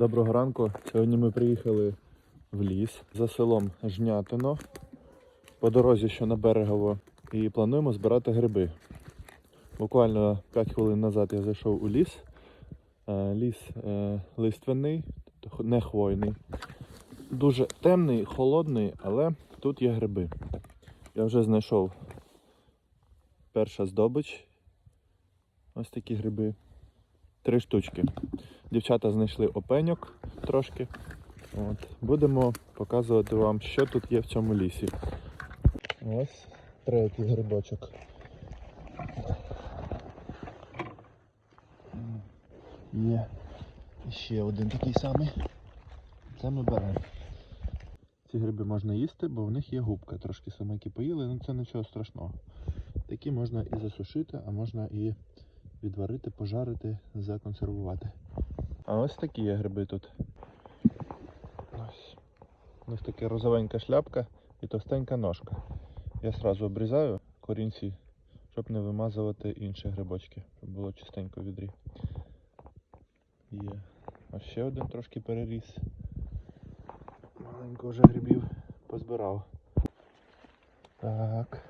Доброго ранку. Сьогодні ми приїхали в ліс за селом Жнятино по дорозі, що на берегово, і плануємо збирати гриби. Буквально 5 хвилин назад я зайшов у ліс. Е, Ліс е, лиственний, не хвойний. Дуже темний, холодний, але тут є гриби. Я вже знайшов перша здобич. Ось такі гриби. Три штучки. Дівчата знайшли опеньок трошки. От. Будемо показувати вам, що тут є в цьому лісі. Ось третій грибочок. Є ще один такий самий. Це ми беремо. Ці гриби можна їсти, бо в них є губка. Трошки самики поїли, але це нічого страшного. Такі можна і засушити, а можна і відварити, пожарити, законсервувати. А ось такі є гриби тут. Ось. Ось така розовенька шляпка і товстенька ножка. Я сразу обрізаю корінці, щоб не вимазувати інші грибочки, щоб було чистенько в відрі. Є. А ще один трошки переріс. Маленько вже грибів позбирав. Так.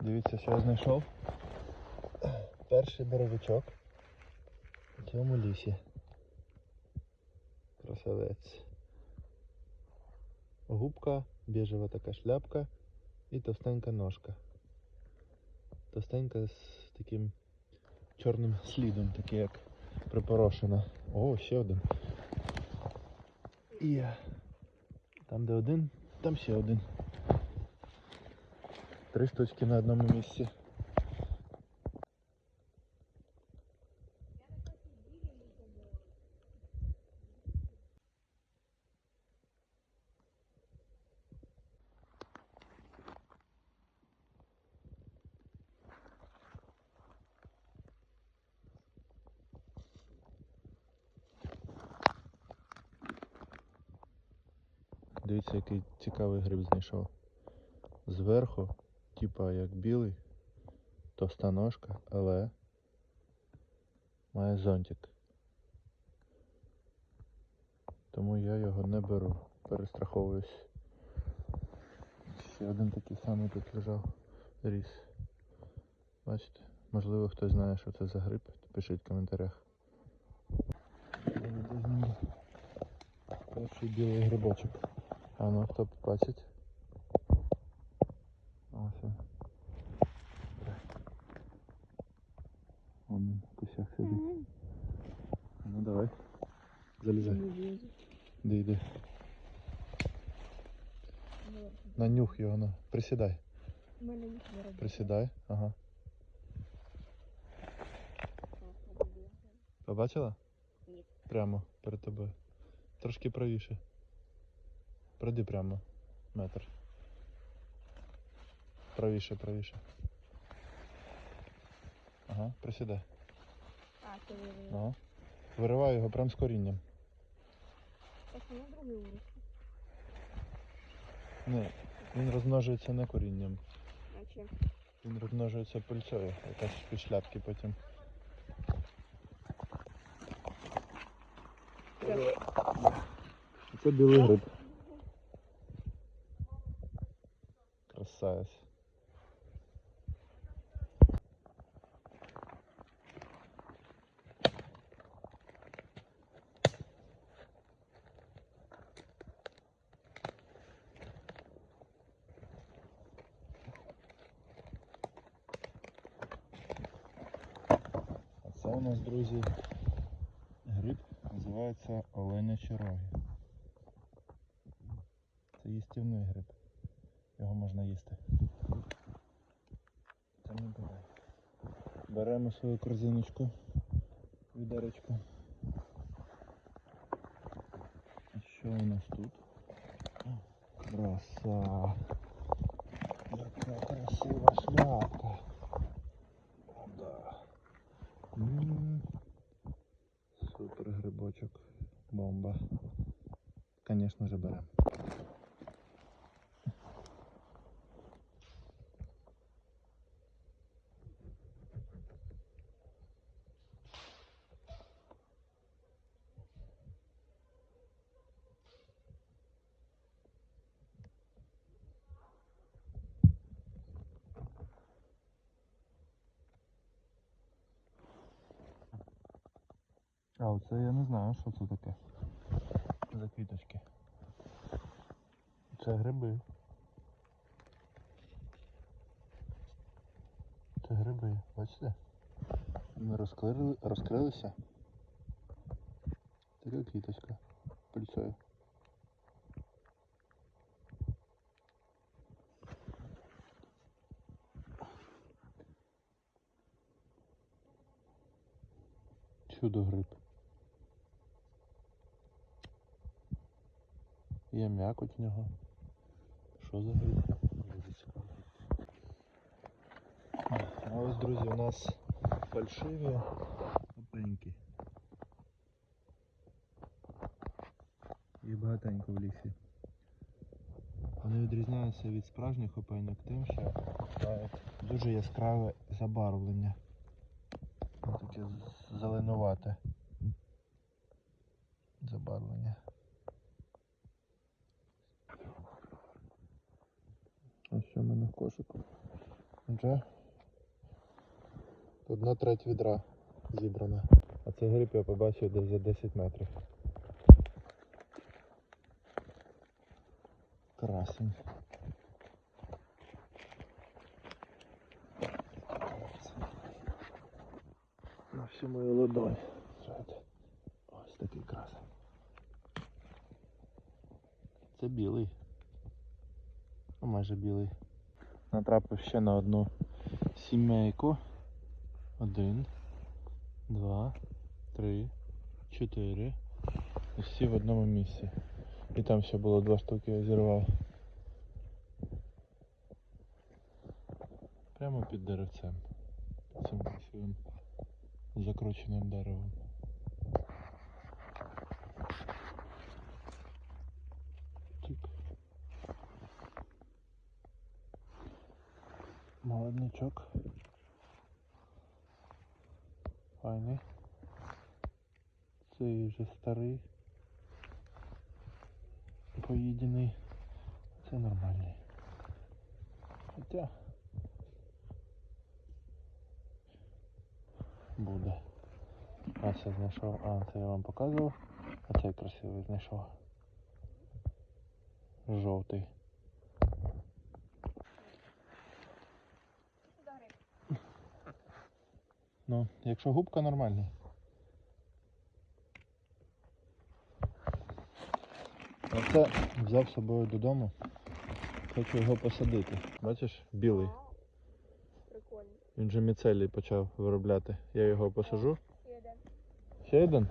Дивіться, що я знайшов. Перший боровичок у цьому лісі. Красавець. Губка, біжева така шляпка і товстенька ножка. Товстенька з таким чорним слідом, таке як припорошена. О, ще один. І там де один, там ще один. Три штучки на одному місці. Дивіться, який цікавий гриб знайшов. Зверху, типа як білий, товста ножка, але має зонтик. Тому я його не беру, перестраховуюсь. Ще один такий самий тут лежав ріс. Бачите? Можливо хтось знає, що це за гриб, пишіть в коментарях. Перший білий грибочок. А ну хто бачить? Ось він. Вон він в кущах сидить. А Ну давай. Залізай. Іди, йди. На нюх його, на. Присідай. Присідай. Ага. Побачила? Ні. Прямо перед тобою. Трошки правіше. Пройди прямо. Метр. Правіше, правіше. Ага, присідай. А, вирішив. Ага. Виривай його прям з корінням. Так, у другий урок. Ні, він розмножується не корінням. А чим? Він розмножується пильцею, якась під шляпки потім. Це білий гриб. Красавець. А це у нас, друзі, гриб називається оленячі роги. Це їстівний гриб. Його можна їсти. Це ми беремо. Беремо свою корзиночку, відеречку. А що у нас тут? Краса! Яка красива шляпка! Да. Супер грибочок. Бомба. Конечно же берем. А оце я не знаю, що це таке. За квіточки. Це гриби. Це гриби, бачите? Вони розкрили, розкрилися. Така квіточка. Пальцею. Чудо гриб. Є м'якоть в нього. Що за гриб? Дуже цікаво. А ось, друзі, у нас фальшиві опеньки. Їх багатенько в лісі. Вони відрізняються від справжніх опеньок тим, що мають дуже яскраве забарвлення. Таке зеленувате забарвлення. А що в мене в кошику? Вже одна треть відра зібрана. А цей гриб я побачив десь за 10 метрів. Красень. На всю мою ладонь. Ось такий красень. Це білий. Ну, майже білий. Натрапив ще на одну сімейку. Один, два, три, чотири. І всі в одному місці. І там ще було два штуки, я зірвав. Прямо під деревцем. Цим красивим закрученим деревом. Молоднячок. Файний. Цей вже старий. Поїдений. Це нормальний. Хоча буде. А це знайшов. А, це я вам показував. А цей красивий знайшов. Жовтий. Сюди гриб. Ну, якщо губка нормальний. Оце взяв з собою додому. Хочу його посадити. Бачиш, білий. Прикольно. Він же міцелій почав виробляти. Я його посажу. Ще один. Ще один?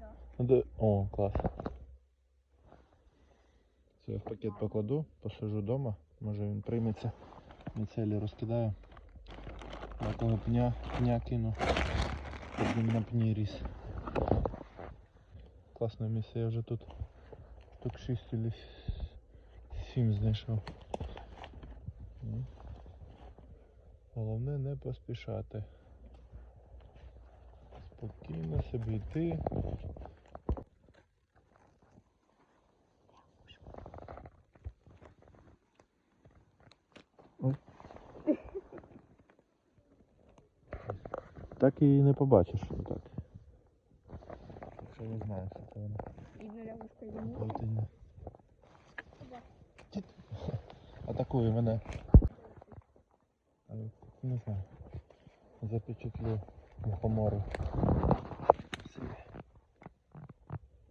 Да. Ну, О, клас. Це я в пакет покладу, посажу вдома. Може він прийметься. Міцелі розкидаю. На кого пня, пня кину. Він на пні ріс. Класне місце, я вже тут штук 6 чи 7 знайшов. Головне не поспішати. Спокійно собі йти. Так і не побачиш так. Якщо не знаєш, що це воно. Видно лягушка йому. Атакує мене. Але не знаю. Запечатлю мухомору.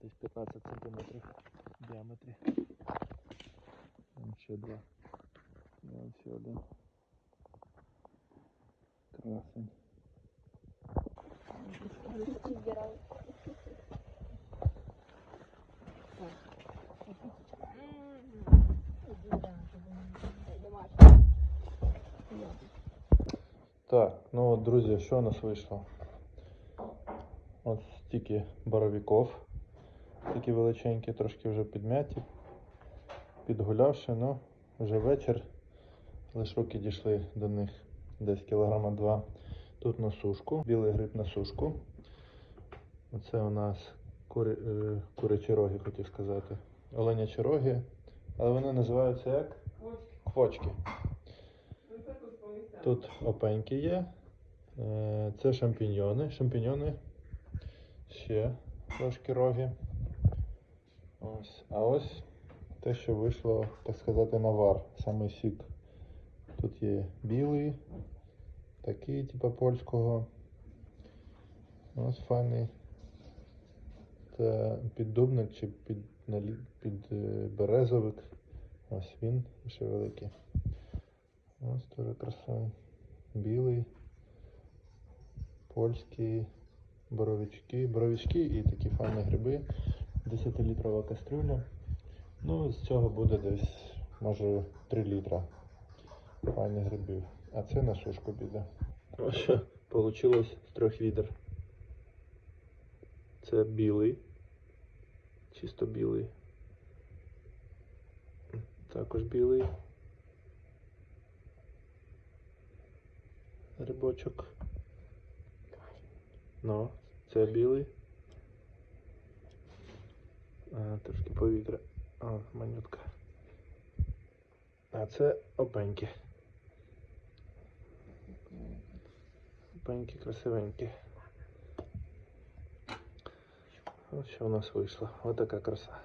Десь 15 сантиметрів в діаметрі. Там ще два. Вон ще один. Красень. Грибки Так, ну от, друзі, що у нас вийшло? От стільки боровиків, такі величенькі, трошки вже підм'яті, підгулявши, ну, вже вечір. Лиш руки дійшли до них десь кілограма два. Тут на сушку, білий гриб на сушку. Оце у нас кури, е, курячі роги, хотів сказати. Оленячі роги. Але вони називаються як? Квочки. Тут опеньки є. Е, Це шампіньйони. Шампіньйони ще трошки роги. Ось. А ось те, що вийшло, так сказати, на вар, саме сік. Тут є білий, такий, типу польського. Ось файний. Це піддубник чи під, під е, березовик. Ось він ще великий. Ось дуже красивий. Білий, польський, боровички, боровички і такі файні гриби. 10-літрова кастрюля. Ну, з цього буде десь, може, 3 літра файних грибів. А це на шишку піде. Ось що вийшло з трьох відер. Це білий. Чисто білий. Також білий. Грибочок. Ну, це білий. А, трошки повітря. А, манютка. А це опеньки. Опеньки красивенькі. Ось що у нас вийшло. Ось така краса.